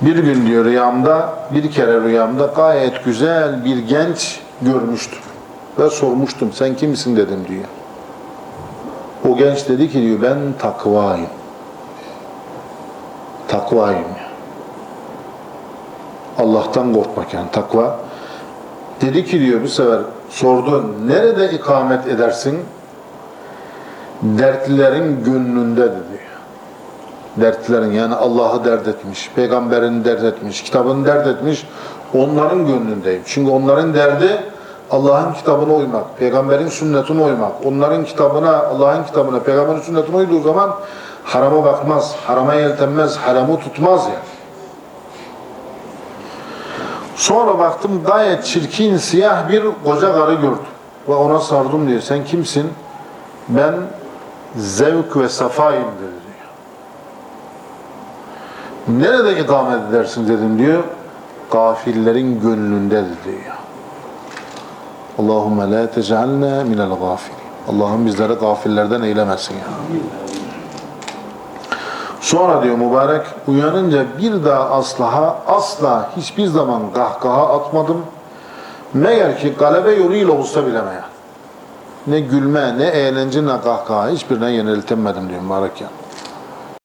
Bir gün diyor rüyamda, bir kere rüyamda gayet güzel bir genç görmüştüm. Ve sormuştum sen kimsin dedim diyor. O genç dedi ki diyor ben takvayım. Takvayım. Allah'tan korkmak yani takva. Dedi ki diyor bu sefer sordu nerede ikamet edersin? Dertlilerin gönlünde dedi. Dertlilerin yani Allah'ı dert etmiş, peygamberini dert etmiş, kitabını dert etmiş onların gönlündeyim. Çünkü onların derdi Allah'ın kitabına uymak, peygamberin sünnetine uymak. Onların kitabına, Allah'ın kitabına, peygamberin sünnetine uyduğu zaman harama bakmaz, harama yeltenmez, haramı tutmaz yani. Sonra baktım gayet çirkin, siyah bir koca karı gördüm. Ve ona sardım diyor. Sen kimsin? Ben zevk ve safayım dedi. Nerede ikamet edersin dedim diyor. Gafillerin gönlündedir diyor. Allahümme la tecalna minel gafilin. Allah'ım bizleri gafillerden eylemesin ya. Sonra diyor mübarek uyanınca bir daha aslaha asla hiçbir zaman kahkaha atmadım. Meğer ki galebe yoluyla olsa bilemeyen. Ne gülme, ne eğlence, ne kahkaha hiçbirine yeniltemedim diyor mübarek ya.